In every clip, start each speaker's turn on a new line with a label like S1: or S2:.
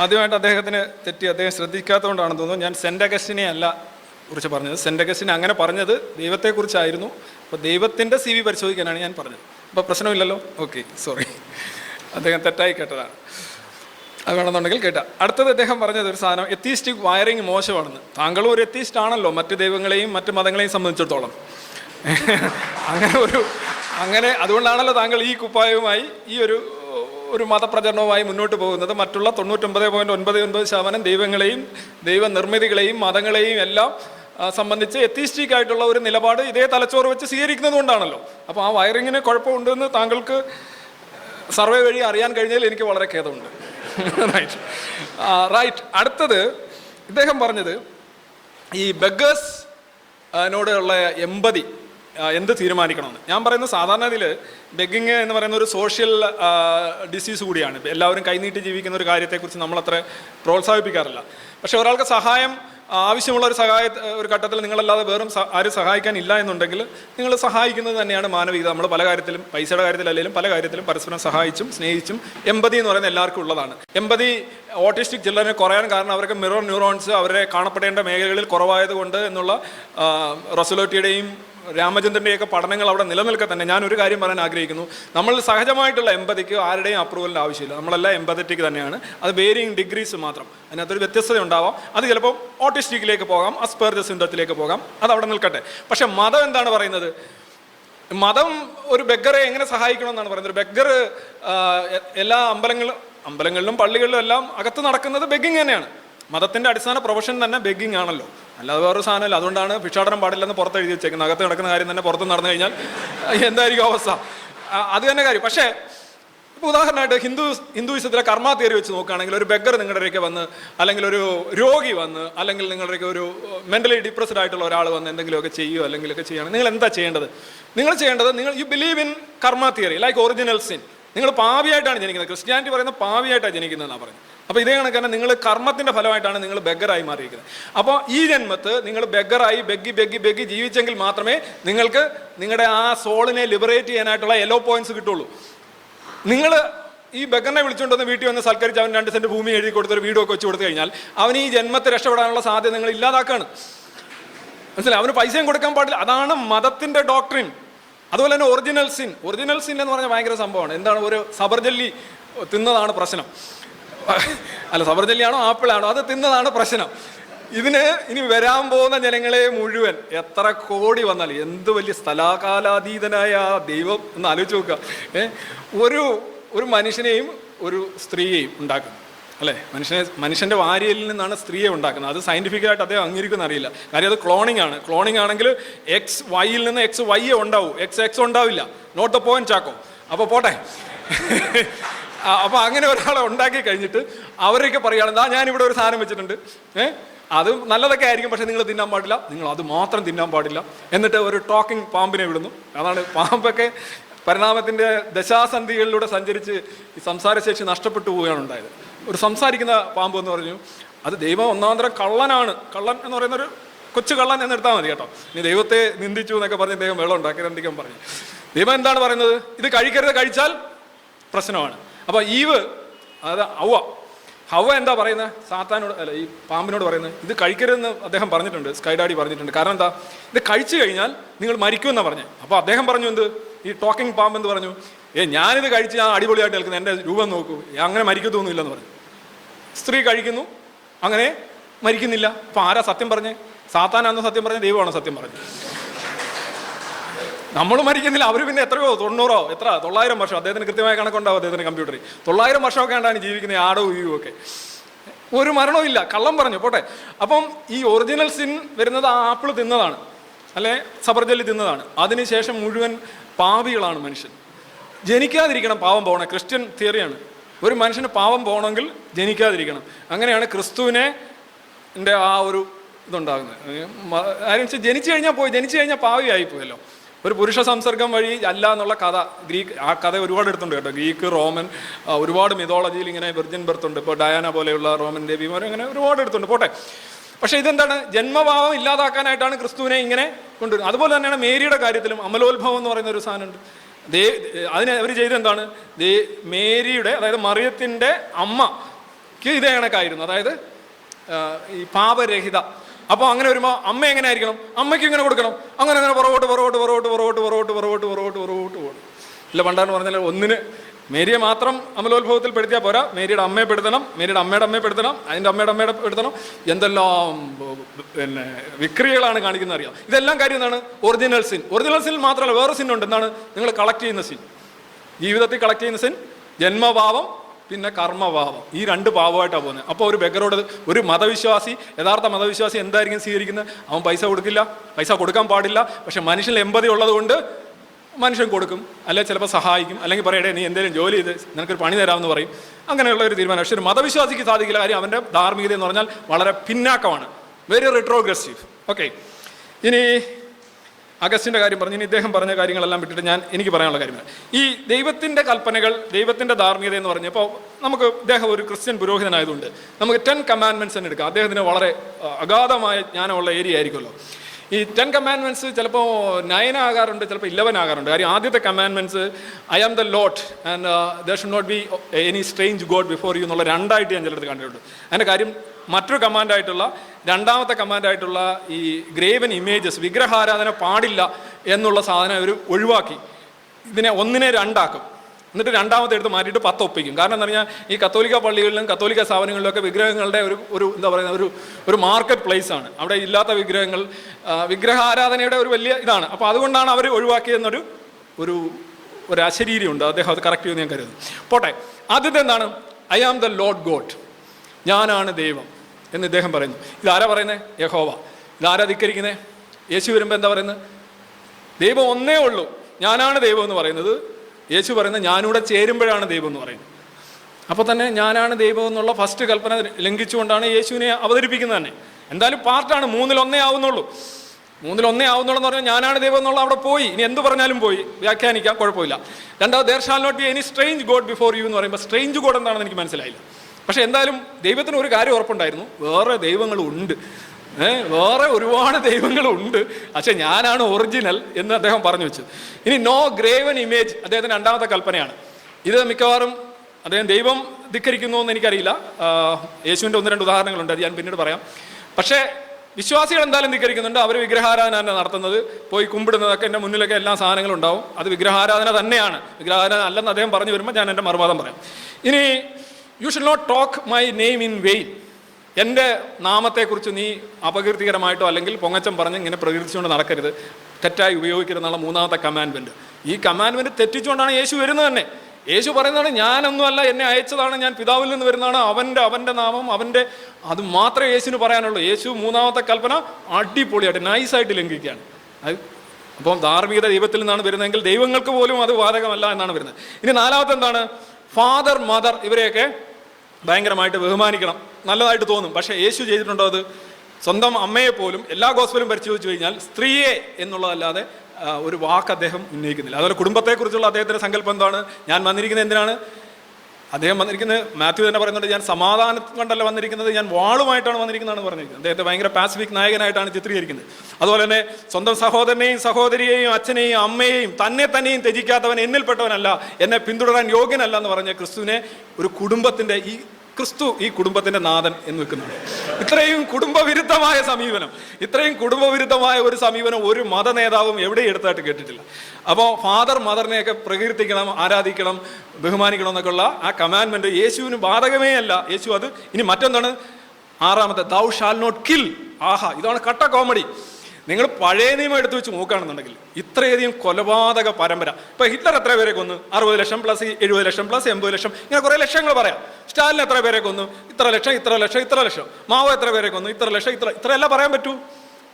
S1: ആദ്യമായിട്ട് അദ്ദേഹത്തിന് തെറ്റി അദ്ദേഹം ശ്രദ്ധിക്കാത്തതുകൊണ്ടാണെന്ന് തോന്നുന്നു. ഞാൻ സെന്റ് അഗസ്റ്റിനെ അല്ല കുറിച്ച് പറഞ്ഞത്. സെന്റ് അഗസ്റ്റിനെ അങ്ങനെ പറഞ്ഞത് ദൈവത്തെക്കുറിച്ചായിരുന്നു. അപ്പോൾ ദൈവത്തിന്റെ സി വി പരിശോധിക്കാനാണ് ഞാൻ പറഞ്ഞത്. അപ്പോൾ പ്രശ്നമില്ലല്ലോ? Okay sorry. അദ്ദേഹം തെറ്റായി കേട്ടതാണ്. അത് വേണമെന്നുണ്ടെങ്കിൽ കേട്ടാ. അടുത്തത് അദ്ദേഹം പറഞ്ഞത് ഒരു സാധനം എത്തീസ്റ്റിക് വയറിങ് മോശമാണെന്ന്. താങ്കളും ഒരു എത്തീസ്റ്റ് ആണല്ലോ മറ്റ് ദൈവങ്ങളെയും മറ്റ് മതങ്ങളെയും സംബന്ധിച്ചിടത്തോളം. അങ്ങനെ ഒരു അങ്ങനെ അതുകൊണ്ടാണല്ലോ താങ്കൾ ഈ കുപ്പായവുമായി ഈ ഒരു ഒരു മതപ്രചരണവുമായി മുന്നോട്ട് പോകുന്നത് മറ്റുള്ള തൊണ്ണൂറ്റൊമ്പത് പോയിന്റ് ഒൻപത് ഒൻപത് ശതമാനം ദൈവങ്ങളെയും ദൈവനിർമ്മിതികളെയും മതങ്ങളെയും എല്ലാം സംബന്ധിച്ച് എത്തിസ്റ്റിക് ആയിട്ടുള്ള ഒരു നിലപാട് ഇതേ തലച്ചോറ് വെച്ച് സ്വീകരിക്കുന്നത് കൊണ്ടാണല്ലോ. അപ്പോൾ ആ വയറിങ്ങിന് കുഴപ്പമുണ്ടെന്ന് താങ്കൾക്ക് സർവേ വഴി അറിയാൻ കഴിഞ്ഞാൽ എനിക്ക് വളരെ ഖേദമുണ്ട്. റൈറ്റ് റൈറ്റ് അടുത്തത് ഇദ്ദേഹം പറഞ്ഞത് ഈ ബഗേഴ്സ് നോടുള്ള എമ്പതി എന്ത് തീരുമാനിക്കണമെന്ന്. ഞാൻ പറയുന്നത് സാധാരണ ഇതിൽ ബെഗിങ് എന്ന് പറയുന്ന ഒരു സോഷ്യൽ ഡിസീസ് കൂടിയാണ്. എല്ലാവരും കൈനീട്ടി ജീവിക്കുന്ന ഒരു കാര്യത്തെക്കുറിച്ച് നമ്മളത്ര പ്രോത്സാഹിപ്പിക്കാറില്ല. പക്ഷേ ഒരാൾക്ക് സഹായം ആവശ്യമുള്ള ഒരു സഹായ ഒരു ഘട്ടത്തിൽ നിങ്ങളല്ലാതെ വേറും ആരും സഹായിക്കാനില്ല എന്നുണ്ടെങ്കിൽ നിങ്ങൾ സഹായിക്കുന്നത് തന്നെയാണ് മാനവികത. നമ്മൾ പല കാര്യത്തിലും പൈസയുടെ കാര്യത്തിലല്ലെങ്കിലും പല കാര്യത്തിലും പരസ്പരം സഹായിച്ചും സ്നേഹിച്ചും എമ്പതി എന്ന് പറയുന്നത് എല്ലാവർക്കും ഉള്ളതാണ്. എമ്പതി ഓട്ടിസ്റ്റിക് ചിൽഡ്രനെ കുറയാൻ കാരണം അവർക്ക് മിറർ ന്യൂറോൺസ് അവരെ കാണപ്പെടേണ്ട മേഖലകളിൽ കുറവായതുകൊണ്ട് എന്നുള്ള റൊസലോട്ടിയുടെയും രാമചന്ദ്രന്റെയൊക്കെ പഠനങ്ങൾ അവിടെ നിലനിൽക്കെ തന്നെ ഞാൻ ഒരു കാര്യം പറയാൻ ആഗ്രഹിക്കുന്നു. നമ്മൾ സഹജമായിട്ടുള്ള എമ്പതിക്ക് ആരുടെയും അപ്രൂവലിന്റെ ആവശ്യമില്ല. നമ്മളെല്ലാം എമ്പതറ്റിക് തന്നെയാണ്. അത് വേരിയിങ് ഡിഗ്രീസ് മാത്രം. അതിനകത്തൊരു വ്യത്യസ്തത ഉണ്ടാവാം. അത് ചിലപ്പോൾ ഓട്ടിസ്റ്റിക്കിലേക്ക് പോകാം അസ്പേർജ സിൻഡത്തിലേക്ക് പോകാം. അത് അവിടെ നിൽക്കട്ടെ. പക്ഷേ മതം എന്താണ് പറയുന്നത്? മതം ഒരു ബെഗറെ എങ്ങനെ സഹായിക്കണമെന്നാണ് പറയുന്നത്? ഒരു ബെഗർ എല്ലാ അമ്പലങ്ങളും അമ്പലങ്ങളിലും പള്ളികളിലും എല്ലാം അകത്ത് നടക്കുന്നത് ബെഗിങ് തന്നെയാണ്. മതത്തിന്റെ അടിസ്ഥാന പ്രൊഫഷൻ തന്നെ ബെഗിങ് ആണല്ലോ. അല്ലാതെ വേറൊരു സാധനമല്ല. അതുകൊണ്ടാണ് ഭിക്ഷാടനം പാടില്ലെന്ന് പുറത്ത് എഴുതി വെച്ചേക്കുന്നത്. അകത്ത് നടക്കുന്ന കാര്യം തന്നെ പുറത്ത് നടന്നു കഴിഞ്ഞാൽ എന്തായിരിക്കും അവസ്ഥ? അത് തന്നെ കാര്യം. പക്ഷേ ഇപ്പോൾ ഉദാഹരണമായിട്ട് ഹിന്ദു ഹിന്ദുയിസത്തിലെ കർമ്മ തിയറി വെച്ച് നോക്കുകയാണെങ്കിൽ ഒരു ബെഗർ നിങ്ങളുടെ ഇടയ്ക്ക് വന്ന് അല്ലെങ്കിൽ ഒരു രോഗി വന്ന് അല്ലെങ്കിൽ നിങ്ങളുടെ ഒരു മെന്റലി ഡിപ്രസ്ഡ് ആയിട്ടുള്ള ഒരാൾ വന്ന് എന്തെങ്കിലുമൊക്കെ അല്ലെങ്കിൽ ഒക്കെ ചെയ്യുകയാണ്. നിങ്ങൾ എന്താ ചെയ്യേണ്ടത്? നിങ്ങൾ ചെയ്യേണ്ടത് നിങ്ങൾ you believe in karma theory like original sin നിങ്ങൾ പാവിയായിട്ടാണ് ജനിക്കുന്നത്. ക്രിസ്ത്യാനിറ്റി പറയുന്ന പാവിയായിട്ടാണ് ജനിക്കുന്നതെന്നാണ് പറയുന്നത്. അപ്പോൾ ഇതേ കണക്ക് തന്നെ നിങ്ങൾ കർമ്മത്തിന്റെ ഫലമായിട്ടാണ് നിങ്ങൾ ബെഗറായി മാറിയിരിക്കുന്നത്. അപ്പോൾ ഈ ജന്മത്ത് നിങ്ങൾ ബെഗറായി ബെഗ്ഗി ബെഗ്ഗി ബെഗ്ഗി ജീവിച്ചെങ്കിൽ മാത്രമേ നിങ്ങൾക്ക് നിങ്ങളുടെ ആ സോളിനെ ലിബറേറ്റ് ചെയ്യാനായിട്ടുള്ള യെല്ലോ പോയിന്റ്സ് കിട്ടുള്ളൂ. നിങ്ങൾ ഈ ബെഗറിനെ വിളിച്ചുകൊണ്ട് വന്ന് വീട്ടിൽ വന്ന് സൽക്കരിച്ച് അവൻ രണ്ട് സെന്റ് ഭൂമി എഴുതി കൊടുത്തൊരു വീടൊക്കെ വെച്ച് കൊടുത്തു കഴിഞ്ഞാൽ അവൻ ഈ ജന്മത്തെ രക്ഷപ്പെടാനുള്ള സാധ്യത നിങ്ങൾ ഇല്ലാതാക്കാണ്. മനസ്സിലായി? അവന് പൈസയും കൊടുക്കാൻ പാടില്ല. അതാണ് മതത്തിന്റെ ഡോക്ടറിൻ അതുപോലെ തന്നെ ഒറിജിനൽ സിൻ ഒറിജിനൽ സിൻ എന്ന് പറഞ്ഞാൽ ഭയങ്കര സംഭവമാണ്. എന്താണ്? ഒരു സബർജല്ലി തിന്നതാണ് പ്രശ്നം. അല്ല സബർജല്ലിയാണോ ആപ്പിളാണോ? അത് തിന്നതാണ് പ്രശ്നം. ഇതിന് ഇനി വരാൻ പോകുന്ന ജനങ്ങളെ മുഴുവൻ എത്ര കോടി വന്നാൽ എന്ത് വലിയ സ്ഥലാകാലാതീതനായ ആ ദൈവം എന്ന് ആലോചിച്ച് നോക്കുക. ഒരു ഒരു മനുഷ്യനെയും ഒരു സ്ത്രീയെയും ഉണ്ടാക്കുന്നു. അല്ലേ? മനുഷ്യനെ മനുഷ്യന്റെ വാര്യയിൽ നിന്നാണ് സ്ത്രീയെ ഉണ്ടാക്കുന്നത്. അത് സയന്റിഫിക്കായിട്ട് അദ്ദേഹം അംഗീകരിക്കുന്ന അറിയില്ല. കാര്യം അത് ക്ലോണിംഗ് ആണ്. ക്ലോണിംഗ് ആണെങ്കിൽ എക്സ് വൈയിൽ നിന്ന് എക്സ് വൈ ഉണ്ടാവും. എക്സ് എക്സ് ഉണ്ടാവില്ല. Note the point Chacko. അപ്പോൾ പോട്ടെ. ആ, അപ്പൊ അങ്ങനെ ഒരാളെ ഉണ്ടാക്കി കഴിഞ്ഞിട്ട് അവരൊക്കെ പറയുകയാണ് ആ ഞാനിവിടെ ഒരു സാധനം വെച്ചിട്ടുണ്ട്. ഏഹ് അത് നല്ലതൊക്കെ ആയിരിക്കും പക്ഷേ നിങ്ങൾ തിന്നാൻ പാടില്ല. നിങ്ങൾ അത് മാത്രം തിന്നാൻ പാടില്ല. എന്നിട്ട് ഒരു ടോക്കിംഗ് പാമ്പിനെ വിടുന്നു. അതാണ് പാമ്പൊക്കെ പരിണാമത്തിന്റെ ദശാസന്ധികളിലൂടെ സഞ്ചരിച്ച് ഈ സംസാരശേഷി നഷ്ടപ്പെട്ടു പോവുകയാണ് ഉണ്ടായത്. ഒരു സംസാരിക്കുന്ന പാമ്പ് എന്ന് പറഞ്ഞു അത് ദൈവം ഒന്നാന്തരം കള്ളനാണ്. കള്ളൻ എന്ന് പറയുന്ന ഒരു കൊച്ചു കള്ളൻ എന്നെടുത്താൽ മതി കേട്ടോ. നീ ദൈവത്തെ നിന്ദിച്ചു എന്നൊക്കെ പറഞ്ഞ് ദൈവം വെള്ളം ഉണ്ടാക്കി രണ്ടിക്കാൻ പറഞ്ഞു. ദൈവം എന്താണ് പറയുന്നത്? ഇത് കഴിക്കരുത് കഴിച്ചാൽ പ്രശ്നമാണ്. അപ്പൊ ഈവ് അതായത് ഔവ ഹവ എന്താ പറയുന്നത്? സാത്താനോട് അല്ല ഈ പാമ്പിനോട് പറയുന്നത്? ഇത് കഴിക്കരുതെന്ന് അദ്ദേഹം പറഞ്ഞിട്ടുണ്ട് സ്കൈഡാഡി പറഞ്ഞിട്ടുണ്ട്. കാരണം എന്താ? ഇത് കഴിച്ചു കഴിഞ്ഞാൽ നിങ്ങൾ മരിക്കുമെന്നാണ് പറഞ്ഞത് അപ്പോൾ അദ്ദേഹം പറഞ്ഞു എന്ത്? ഈ ടോക്കിംഗ് പാമ്പ് എന്ന് പറഞ്ഞു. ഏ ഞാനിത് കഴിച്ച് ഞാൻ അടിപൊളിയായിട്ട് നിൽക്കുന്നത് എന്റെ രൂപം നോക്കൂ. അങ്ങനെ മരിക്കത്തൊന്നുമില്ലെന്ന് പറഞ്ഞു. സ്ത്രീ കഴിക്കുന്നു അങ്ങനെ മരിക്കുന്നില്ല. അപ്പൊ ആരാ സത്യം പറഞ്ഞേ? സാത്താനാണെന്ന് സത്യം പറഞ്ഞ ദൈവമാണോ സത്യം പറഞ്ഞത്? നമ്മൾ മരിക്കുന്നില്ല അവർ പിന്നെ എത്രയോ തൊണ്ണൂറോ എത്ര തൊള്ളായിരം വർഷം അദ്ദേഹത്തിന് കൃത്യമായ കണക്കുണ്ടാവും അദ്ദേഹത്തിന് കമ്പ്യൂട്ടറിൽ. തൊള്ളായിരം വർഷമൊക്കെ ആണ്ടാണ് ജീവിക്കുന്നത് ആടോ യു ഒക്കെ. ഒരു മരണവും ഇല്ല. കള്ളം പറഞ്ഞു പോട്ടെ. അപ്പം ഈ ഒറിജിനൽ സിൻ വരുന്നത് ആപ്പിൾ തിന്നതാണ്. അല്ലെ? സബർജല്ലി തിന്നതാണ്. അതിനുശേഷം മുഴുവൻ പാവികളാണ് മനുഷ്യൻ. ജനിക്കാതിരിക്കണം പാവം പോകണം ക്രിസ്ത്യൻ തിയറിയാണ്. ഒരു മനുഷ്യന് പാവം പോകണമെങ്കിൽ ജനിക്കാതിരിക്കണം. അങ്ങനെയാണ് ക്രിസ്തുവിനെ ആ ഒരു ഇതുണ്ടാകുന്നത്. വെച്ചാൽ ജനിച്ചു കഴിഞ്ഞാൽ പോയി ജനിച്ചു കഴിഞ്ഞാൽ പാവിയായി പോയല്ലോ ഒരു പുരുഷ സംസർഗം വഴി അല്ല എന്നുള്ള കഥ. ഗ്രീക്ക് ആ കഥ ഒരുപാട് എടുത്തുണ്ട് കേട്ടോ. ഗ്രീക്ക് റോമൻ ഒരുപാട് മിതോളജിയിൽ ഇങ്ങനെ വിർജിൻ ബർത്ത് ഉണ്ട്. ഇപ്പോൾ ഡയാന പോലെയുള്ള റോമൻ ദേവിമാർ അങ്ങനെ ഒരുപാട് എടുത്തുണ്ട് പോട്ടെ. പക്ഷേ ഇതെന്താണ്? ജന്മഭാവം ഇല്ലാതാക്കാനായിട്ടാണ് ക്രിസ്തുവിനെ ഇങ്ങനെ കൊണ്ടുവരുന്നത്. അതുപോലെ തന്നെയാണ് മേരിയുടെ കാര്യത്തിലും അമലോത്ഭവം എന്ന് പറയുന്ന ഒരു സാധനമുണ്ട്. ദേ അതിന് അവർ ചെയ്തെന്താണ് ദേ മേരിയുടെ അതായത് മറിയത്തിന്റെ അമ്മയ്ക്ക് ഇതേ കണക്കായിരുന്നു. അതായത് ഈ പാപരഹിത അപ്പോൾ അങ്ങനെ വരുമ്പോൾ അമ്മ എങ്ങനെ ആയിരിക്കണം? അമ്മയ്ക്ക് ഇങ്ങനെ കൊടുക്കണം. അങ്ങനെ അങ്ങനെ പുറകോട്ട് പുറകോട്ട് പുറകോട്ട് പുറകോട്ട് പുറകോട്ട് പുറകോട്ട് പുറകോട്ട് പുറകോട്ട് പോകണം ഇല്ല പണ്ടാന്ന് പറഞ്ഞാൽ ഒന്നിന് മേരിയെ മാത്രം അമലോത്ഭവത്തിൽ പെടുത്തിയാൽ പോരാ. മേരിയുടെ അമ്മയെ പെടുത്തണം. മേരിയുടെ അമ്മയുടെ അമ്മയെ പെടുത്തണം. അതിന്റെ അമ്മയുടെ അമ്മയുടെ പെടുത്തണം. എന്തെല്ലാം പിന്നെ വിക്രിയകളാണ് കാണിക്കുന്നത് അറിയാം. ഇതെല്ലാം കാര്യം എന്താണ്? Original sin. ഒറിജിനൽ സിൻ മാത്രമല്ല വേറെ സിൻ ഉണ്ട്. എന്താണ്? നിങ്ങൾ കളക്ട് ചെയ്യുന്ന സിൻ. ജീവിതത്തിൽ കളക്ട് ചെയ്യുന്ന സിൻ. ജന്മഭാവം പിന്നെ കർമ്മഭാവം. ഈ രണ്ട് ഭാവമായിട്ടാണ് പോകുന്നത് അപ്പോൾ ഒരു ബെഗറോട് ഒരു മതവിശ്വാസി യഥാർത്ഥ മതവിശ്വാസി എന്തായിരിക്കും സ്വീകരിക്കുന്നത്? അവൻ പൈസ കൊടുക്കില്ല. പൈസ കൊടുക്കാൻ പാടില്ല. പക്ഷെ മനുഷ്യൻ എമ്പതി ഉള്ളതുകൊണ്ട് മനുഷ്യൻ കൊടുക്കും. അല്ലെങ്കിൽ ചിലപ്പോൾ സഹായിക്കും. അല്ലെങ്കിൽ പറയടേ നീ എന്തെങ്കിലും ജോലി ചെയ്ത് നിനക്കൊരു പണി തരാമെന്ന് പറയും. അങ്ങനെയുള്ള ഒരു തീരുമാനം. പക്ഷേ ഒരു മതവിശ്വാസിക്ക് സാധിക്കില്ല കാര്യം അവന്റെ ധാർമ്മികത എന്ന് പറഞ്ഞാൽ വളരെ പിന്നാക്കമാണ്. വെരി റിട്രോഗ്രസീവ് ഓക്കെ ഇനി അഗസ്റ്റിന്റെ കാര്യം പറഞ്ഞു ഇനി ഇദ്ദേഹം പറഞ്ഞ കാര്യങ്ങളെല്ലാം വിട്ടിട്ട് ഞാൻ എനിക്ക് പറയാനുള്ള കാര്യമാണ് ഈ ദൈവത്തിന്റെ കൽപ്പനകൾ ദൈവത്തിന്റെ ധാർമ്മികത എന്ന് പറഞ്ഞപ്പോൾ നമുക്ക് ഇദ്ദേഹം ഒരു ക്രിസ്ത്യൻ പുരോഹിതനായതുകൊണ്ട് നമുക്ക് ടെൻ കമാൻഡ്മെന്റ്സ് തന്നെ എടുക്കാം. അദ്ദേഹത്തിന് വളരെ അഗാധമായ ജ്ഞാനമുള്ള ഏരിയ ആയിരിക്കുമല്ലോ. ഈ ടെൻ കമാൻഡ്മെന്റ്സ് ചിലപ്പോൾ നയൻ ആകാറുണ്ട് ചിലപ്പോൾ ഇലവൻ ആകാറുണ്ട്. കാര്യം ആദ്യത്തെ commandments I am the lord and there should not be any strange god before you എന്നുള്ള രണ്ടായിട്ട് ഞാൻ ചിലടത്ത് കണ്ടിട്ടുണ്ട്. അതിന്റെ കാര്യം മറ്റൊരു കമാൻഡായിട്ടുള്ള രണ്ടാമത്തെ കമാൻഡായിട്ടുള്ള ഈ ഗ്രേവൻ ഇമേജസ് വിഗ്രഹാരാധന പാടില്ല എന്നുള്ള സാധനം അവർ ഒഴിവാക്കി. ഇതിനെ ഒന്നിനെ രണ്ടാക്കും. എന്നിട്ട് രണ്ടാമത്തെ എടുത്ത് മാറ്റിയിട്ട് പത്ത് ഒപ്പിക്കും. കാരണം എന്താ പറഞ്ഞാൽ ഈ കത്തോലിക്ക പള്ളികളിലും കത്തോലിക്ക സ്ഥാപനങ്ങളിലൊക്കെ വിഗ്രഹങ്ങളുടെ ഒരു ഒരു എന്താ പറയുക ഒരു ഒരു മാർക്കറ്റ് പ്ലേസ് ആണ്. അവിടെ ഇല്ലാത്ത വിഗ്രഹങ്ങൾ വിഗ്രഹ വിഗ്രഹാരാധനയുടെ ഒരു വലിയ ഇതാണ്. അപ്പോൾ അതുകൊണ്ടാണ് അവർ ഒഴിവാക്കിയെന്നൊരു ഒരു ഒരു അശരീരിയുണ്ട്. അദ്ദേഹം അത് കറക്റ്റ് ചെയ്യുമെന്ന് ഞാൻ കരുതുന്നു. പോട്ടെ. ആദ്യത്തെ എന്താണ്? I am the lord god ഞാനാണ് ദൈവം എന്ന് ഇദ്ദേഹം പറയുന്നു. ഇതാരാ പറയുന്നത് യഹോവ. ഇതാരാ ധിക്കരിക്കുന്നത് യേശു വരുമ്പോൾ എന്താ പറയുന്നത്? ദൈവം ഒന്നേ ഉള്ളൂ. ഞാനാണ് ദൈവം എന്ന് പറയുന്നത്. യേശു പറയുന്നത് ഞാനിവിടെ ചേരുമ്പോഴാണ് ദൈവം എന്ന് പറയുന്നത്. അപ്പോൾ തന്നെ ഞാനാണ് ദൈവം എന്നുള്ള ഫസ്റ്റ് കൽപ്പന ലംഘിച്ചുകൊണ്ടാണ് യേശുവിനെ അവതരിപ്പിക്കുന്നത് തന്നെ. എന്തായാലും പാർട്ടാണ് മൂന്നിലൊന്നേ ആവുന്നുള്ളൂ. മൂന്നിലൊന്നേ ആവുന്നുള്ളൂ എന്ന് പറഞ്ഞാൽ ഞാനാണ് ദൈവം എന്നുള്ള അവിടെ പോയി. ഇനി എന്ത് പറഞ്ഞാലും പോയി. വ്യാഖ്യാനിക്കാം. കുഴപ്പമില്ല. രണ്ടാമത് there shall not be any strange god before you എന്ന് പറയുമ്പോൾ സ്ട്രേഞ്ച് ഗോഡ് എന്താണെന്ന് എനിക്ക് മനസ്സിലായില്ല. പക്ഷേ എന്തായാലും ദൈവത്തിന് ഒരു കാര്യം ഉറപ്പുണ്ടായിരുന്നു. വേറെ ദൈവങ്ങളുണ്ട് വേറെ ഒരുപാട് ദൈവങ്ങളുണ്ട്. പക്ഷെ ഞാനാണ് ഒറിജിനൽ എന്ന് അദ്ദേഹം പറഞ്ഞു വെച്ചത്. ഇനി നോ ഗ്രേവൻ ഇമേജ് അദ്ദേഹത്തിന് രണ്ടാമത്തെ കൽപ്പനയാണ്. ഇത് മിക്കവാറും അദ്ദേഹം ദൈവം ധിക്കരിക്കുന്നു എന്ന് എനിക്കറിയില്ല. യേശുവിന്റെ ഒന്ന് രണ്ട് ഉദാഹരണങ്ങളുണ്ട് അത് ഞാൻ പിന്നീട് പറയാം. പക്ഷേ വിശ്വാസികൾ എന്തായാലും ധിക്കരിക്കുന്നുണ്ട്. അവർ വിഗ്രഹാരാധന നടത്തുന്നത് പോയി കുമ്പിടുന്നതൊക്കെ എന്റെ മുന്നിലൊക്കെ എല്ലാ സാധനങ്ങളും ഉണ്ടാവും. അത് വിഗ്രഹാരാധന തന്നെയാണ്. വിഗ്രഹാരാധന അല്ലെന്ന് അദ്ദേഹം പറഞ്ഞു വരുമ്പോൾ ഞാൻ എന്റെ മറുവാദം പറയാം. ഇനി you should not talk my name in vain എന്റെ നാമത്തെക്കുറിച്ച് നീ അപകീർത്തികരമായിട്ടോ അല്ലെങ്കിൽ പൊങ്ങച്ചം പറഞ്ഞ് ഇങ്ങനെ പ്രകീർത്തിച്ചുകൊണ്ട് നടക്കരുത്. തെറ്റായി ഉപയോഗിക്കരുതെന്നുള്ള മൂന്നാമത്തെ കമാൻഡ്മെന്റ് ഈ കമാൻഡ്മെന്റ് തെറ്റിച്ചുകൊണ്ടാണ് യേശു വരുന്നത് തന്നെ. യേശു പറയുന്നതാണ് ഞാനൊന്നുമല്ല എന്നെ അയച്ചതാണ് ഞാൻ പിതാവിൽ നിന്ന് വരുന്നതാണ്. അവന്റെ അവന്റെ നാമം അവന്റെ അത് മാത്രമേ യേശുവിന് പറയാനുള്ളൂ. യേശു മൂന്നാമത്തെ കൽപ്പന അടിപൊളിയായിട്ട് നൈസായിട്ട് ലംഘിക്കുകയാണ്. അത് അപ്പം ധാർമ്മികത ദൈവത്തിൽ നിന്നാണ് വരുന്നതെങ്കിൽ ദൈവങ്ങൾക്ക് പോലും അത് ബാധകമല്ല എന്നാണ് വരുന്നത്. ഇനി നാലാമത്തെ എന്താണ് ഫാദർ മദർ ഇവരെയൊക്കെ ഭയങ്കരമായിട്ട് ബഹുമാനിക്കണം. നല്ലതായിട്ട് തോന്നും. പക്ഷേ യേശു ചെയ്തിട്ടുണ്ടോ അത്? സ്വന്തം അമ്മയെ പോലും എല്ലാ ഗോസ്പലും പരിശോധിച്ചു കഴിഞ്ഞാൽ സ്ത്രീയെ എന്നുള്ളതല്ലാതെ ഒരു വാക്ക് അദ്ദേഹം ഉന്നയിക്കുന്നില്ല. അതുപോലെ കുടുംബത്തെക്കുറിച്ചുള്ള അദ്ദേഹത്തിന്റെ സങ്കല്പം എന്താണ്? ഞാൻ വന്നിരിക്കുന്നത് എന്തിനാണ്? അദ്ദേഹം വന്നിരിക്കുന്നത് മാത്യു തന്നെ പറയുന്നുണ്ട് ഞാൻ സമാധാനം കണ്ടല്ല വന്നിരിക്കുന്നത് ഞാൻ വാളുമായിട്ടാണ് വന്നിരിക്കുന്നതെന്ന് പറഞ്ഞിരിക്കുന്നത്. അദ്ദേഹത്തെ ഭയങ്കര പാസിഫിക് നായകനായിട്ടാണ് ചിത്രീകരിക്കുന്നത്. അതുപോലെ തന്നെ സ്വന്തം സഹോദരനെയും സഹോദരിയെയും അച്ഛനെയും അമ്മയെയും തന്നെ തന്നെയും ത്യജിക്കാത്തവൻ എന്നിൽപ്പെട്ടവനല്ല എന്നെ പിന്തുടരാൻ യോഗ്യനല്ല എന്ന് പറഞ്ഞ ക്രിസ്തുവിനെ ഒരു കുടുംബത്തിന്റെ ഈ ക്രിസ്തു ഈ കുടുംബത്തിന്റെ നാഥൻ എന്ന് വെക്കുന്നുണ്ട്. ഇത്രയും കുടുംബവിരുദ്ധമായ സമീപനം ഇത്രയും കുടുംബവിരുദ്ധമായ ഒരു സമീപനം ഒരു മത നേതാവും എവിടെയും എടുത്തായിട്ട് കേട്ടിട്ടില്ല. അപ്പോൾ ഫാദർ മദറിനെയൊക്കെ പ്രകീർത്തിക്കണം ആരാധിക്കണം ബഹുമാനിക്കണം എന്നൊക്കെയുള്ള ആ കമാൻമെന്റ് യേശുവിന് ബാധകമേ അല്ല. യേശു അത്. ഇനി മറ്റൊന്നാണ് ആറാമത്തെ ദൗ ഷാൽ നോട്ട് കിൽ ആഹാ ഇതാണ് കട്ട കോമഡി. നിങ്ങൾ പഴയ നിയമം എടുത്തു വെച്ച് നോക്കുകയാണെന്നുണ്ടെങ്കിൽ ഇത്രയധികം കൊലപാതക പരമ്പര. ഇപ്പൊ ഹിറ്റ്ലർ എത്ര പേരെ കൊന്നു? അറുപത് ലക്ഷം പ്ലസ് എഴുപത് ലക്ഷം പ്ലസ് എൺപത് ലക്ഷം. ഇങ്ങനെ കുറെ ലക്ഷങ്ങൾ പറയാം. സ്റ്റാലിൻ എത്ര പേരെ കൊന്നു? ഇത്ര ലക്ഷം ഇത്ര ലക്ഷം ഇത്ര ലക്ഷം. മാവോ എത്ര പേരെ കൊന്നു? ഇത്ര ലക്ഷം ഇത്ര ഇത്രയെല്ലാം പറയാൻ പറ്റൂ.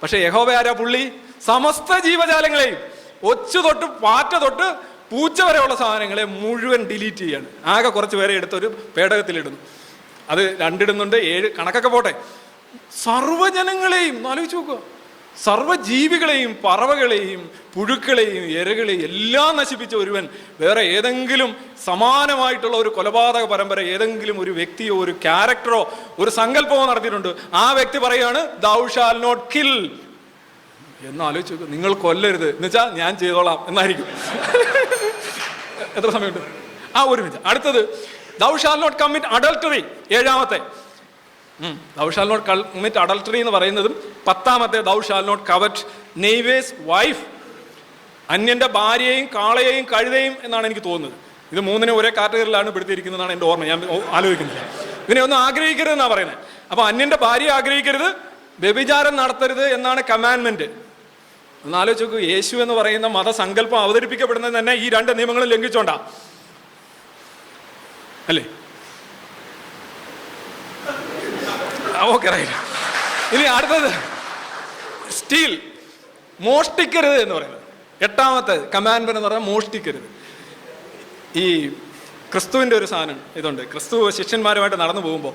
S1: പക്ഷേ യഹോബ ആരാ പുള്ളി? സമസ്ത ജീവജാലങ്ങളെയും. ഒച്ചു തൊട്ട് പാറ്റ തൊട്ട് പൂച്ച വരെയുള്ള സാധനങ്ങളെ മുഴുവൻ ഡിലീറ്റ് ചെയ്യാണ്. ആകെ കുറച്ച് പേരെ എടുത്തൊരു പേടകത്തിലിടുന്നു. അത് രണ്ടിടുന്നുണ്ട് ഏഴ് കണക്കൊക്കെ പോട്ടെ. സർവജനങ്ങളെയും ആലോചിച്ച് നോക്കുക. സർവജീവികളെയും പറവകളെയും പുഴുക്കളെയും ഇരകളെയും എല്ലാം നശിപ്പിച്ച ഒരുവൻ വേറെ ഏതെങ്കിലും സമാനമായിട്ടുള്ള ഒരു കൊലപാതക പരമ്പര ഏതെങ്കിലും ഒരു വ്യക്തിയോ ഒരു ക്യാരക്ടറോ ഒരു സങ്കല്പമോ നടത്തിയിട്ടുണ്ട്. ആ വ്യക്തി പറയാണ് ദൗ ഷാൽ നോട്ട് കിൽ എന്ന് ആലോചിച്ച് നിങ്ങൾ കൊല്ലരുത്. എന്ന് വെച്ചാൽ ഞാൻ ചെയ്തോളാം. എന്നായിരിക്കും. എത്ര സമയമുണ്ട്? ആ ഒരു മിനിറ്റ്. അടുത്തത് thou shall not commit adultery ഏഴാമത്തെ ദൗ നോട്ട് കമ്മിറ്റ് അഡൾട്ടറി എന്ന് പറയുന്നതും പത്താമത്തെ thou shall not covet neighbour's wife അന്യന്റെ ഭാര്യയെയും കാളയെയും കഴുതയും എന്നാണ് എനിക്ക് തോന്നുന്നത്. ഇത് മൂന്നിനെ ഒരേ കാറ്റഗറിയിലാണ് പെടുത്തിയിരിക്കുന്നതാണ് എന്റെ ഓർമ്മ. ഞാൻ ആലോചിക്കുന്നത് ഇതിനെ ഒന്നും ആഗ്രഹിക്കരുത് എന്നാണ് പറയുന്നത് അപ്പോൾ അന്യന്റെ ഭാര്യ ആഗ്രഹിക്കരുത് വ്യഭിചാരം നടത്തരുത് എന്നാണ് കമാൻമെന്റ് ഒന്ന് ആലോചിച്ച് നോക്കൂ യേശു എന്ന് പറയുന്ന മതസങ്കല്പം അവതരിപ്പിക്കപ്പെടുന്നത് തന്നെ ഈ രണ്ട് നിയമങ്ങളും ലംഘിച്ചോണ്ടാ. അല്ലേ? ഓക്കെ റൈറ്റ് ഇനി അടുത്തത്. സ്റ്റീൽ മോഷ്ടിക്കരുത് എന്ന് പറയുന്നത്. എട്ടാമത്തെ കമാൻഡ്മെന്റ് എന്ന് പറഞ്ഞാൽ മോഷ്ടിക്കരുത്. ഈ ക്രിസ്തുവിന്റെ ഒരു സാധനം ഇതുണ്ട്. ക്രിസ്തു ശിഷ്യന്മാരുമായിട്ട് നടന്നു പോകുമ്പോൾ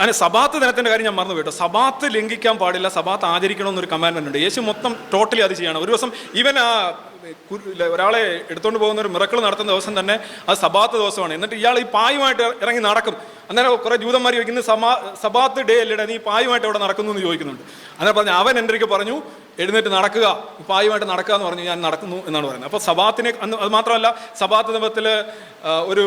S1: അതിന് സബാത്ത് ദിനത്തിന്റെ കാര്യം ഞാൻ മറന്നു പോയിട്ടോ സബാത്ത് ലംഘിക്കാൻ പാടില്ല സബാത്ത് ആചരിക്കണം എന്നൊരു കമാൻഡ്മെന്റ് ഉണ്ട്. യേശു മൊത്തം ടോട്ടലി അത് ചെയ്യണം. ഒരു ദിവസം ഈവൻ ആ ഒരാളെ എടുത്തുകൊണ്ട് പോകുന്ന ഒരു മിറക്കൾ നടത്തുന്ന ദിവസം തന്നെ അത് സബാത്ത് ദിവസമാണ്. എന്നിട്ട് ഇയാൾ ഈ പായുമായിട്ട് ഇറങ്ങി നടക്കും. അന്നേരം കുറെ ജൂതന്മാർ ചോദിക്കുന്നത് സമാ സബാത്ത് ഡേ അല്ലേടാ നീ പായുമായിട്ട് അവിടെ നടക്കുന്നു? എന്ന് ചോദിക്കുന്നുണ്ട്. അന്നേരം പറഞ്ഞു അവൻ എന്റെ പറഞ്ഞു എഴുന്നേറ്റ് നടക്കുക ഉപ്പായുമായിട്ട് പായുമായിട്ട് നടക്കുക എന്ന് പറഞ്ഞു ഞാൻ നടക്കുന്നു എന്നാണ് പറയുന്നത്. അപ്പോൾ സബാത്തിനെ അന്ന് അത് മാത്രമല്ല സബാത്ത് ദിനത്തിൽ ഒരു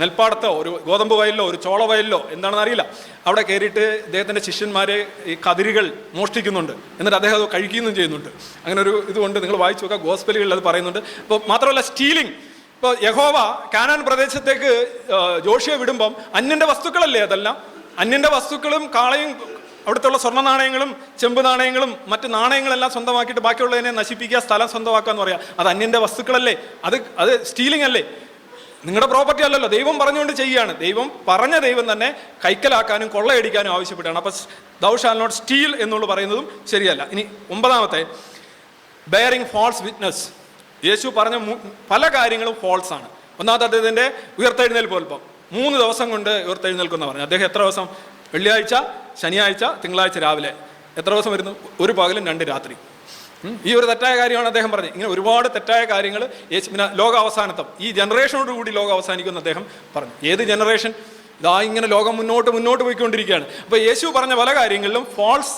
S1: നെൽപ്പാടത്തോ ഒരു ഗോതമ്പ് വയലിലോ ഒരു ചോള വയലിലോ എന്താണെന്ന് അറിയില്ല. അവിടെ കയറിയിട്ട് അദ്ദേഹത്തിന്റെ ശിഷ്യന്മാരെ ഈ കതിരുകൾ മോഷ്ടിക്കുന്നുണ്ട്. എന്നിട്ട് അദ്ദേഹം അത് കഴിക്കുകയും ചെയ്യുന്നുണ്ട്. അങ്ങനെ ഒരു ഇതുകൊണ്ട് നിങ്ങൾ വായിച്ചു നോക്കുക ഗോസ്പലുകളിൽ അത് പറയുന്നുണ്ട്. അപ്പോൾ മാത്രമല്ല സ്റ്റീലിംഗ്. ഇപ്പോൾ യഹോവ കാനാൻ പ്രദേശത്തേക്ക് ജോഷിയെ വിടുമ്പം അന്യന്റെ വസ്തുക്കളല്ലേ അതെല്ലാം? അന്യന്റെ വസ്തുക്കളും കാളയും അവിടുത്തെ സ്വർണ നാണയങ്ങളും ചെമ്പ് നാണയങ്ങളും മറ്റ് നാണയങ്ങളെല്ലാം സ്വന്തമാക്കിയിട്ട് ബാക്കിയുള്ളതിനെ നശിപ്പിക്കുക സ്ഥലം സ്വന്തമാക്കുക എന്ന് പറയാം. അത് അന്യന്റെ വസ്തുക്കളല്ലേ? അത് അത് സ്റ്റീലിംഗ് അല്ലേ? നിങ്ങളുടെ പ്രോപ്പർട്ടി അല്ലല്ലോ. ദൈവം പറഞ്ഞുകൊണ്ട് ചെയ്യുകയാണ്. ദൈവം പറഞ്ഞ ദൈവം തന്നെ കൈക്കലാക്കാനും കൊള്ളയടിക്കാനും ആവശ്യപ്പെട്ടാണ്. അപ്പം ദൗ ഷാൽ നോട്ട് സ്റ്റീൽ എന്നുള്ള പറയുന്നതും ശരിയല്ല. ഇനി ഒമ്പതാമത്തെ. ബെയറിംഗ് ഫോൾസ് വിറ്റ്നസ് യേശു പറഞ്ഞ പല കാര്യങ്ങളും ഫോൾസ് ആണ്. ഒന്നാമത്തെ അദ്ദേഹത്തിന്റെ ഉയർത്തെഴുന്നേൽപ്പ് അല്പം. മൂന്ന് ദിവസം കൊണ്ട് ഉയർത്തെഴുന്നേൽക്കുന്ന പറഞ്ഞു അദ്ദേഹം എത്ര ദിവസം വെള്ളിയാഴ്ച ശനിയാഴ്ച തിങ്കളാഴ്ച രാവിലെ. എത്ര ദിവസം വരുന്നു? ഒരു പകലും രണ്ട് രാത്രി. ഈ ഒരു തെറ്റായ കാര്യമാണ് അദ്ദേഹം പറഞ്ഞത്. ഇങ്ങനെ ഒരുപാട് തെറ്റായ കാര്യങ്ങൾ പിന്നെ ലോക അവസാനത്വം ഈ ജനറേഷനോട് കൂടി ലോകം അവസാനിക്കുമെന്ന് അദ്ദേഹം പറഞ്ഞു. ഏത് ജനറേഷൻ? ഇതാ ഇങ്ങനെ ലോകം മുന്നോട്ട് മുന്നോട്ട് പോയിക്കൊണ്ടിരിക്കുകയാണ്. അപ്പോൾ യേശു പറഞ്ഞ പല കാര്യങ്ങളിലും ഫോൾസ്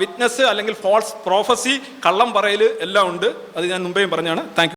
S1: വിറ്റ്നസ് അല്ലെങ്കിൽ ഫോൾസ് പ്രോഫസി കള്ളം പറയൽ എല്ലാം ഉണ്ട്. അത് ഞാൻ മുമ്പേയും പറഞ്ഞാണ്. താങ്ക്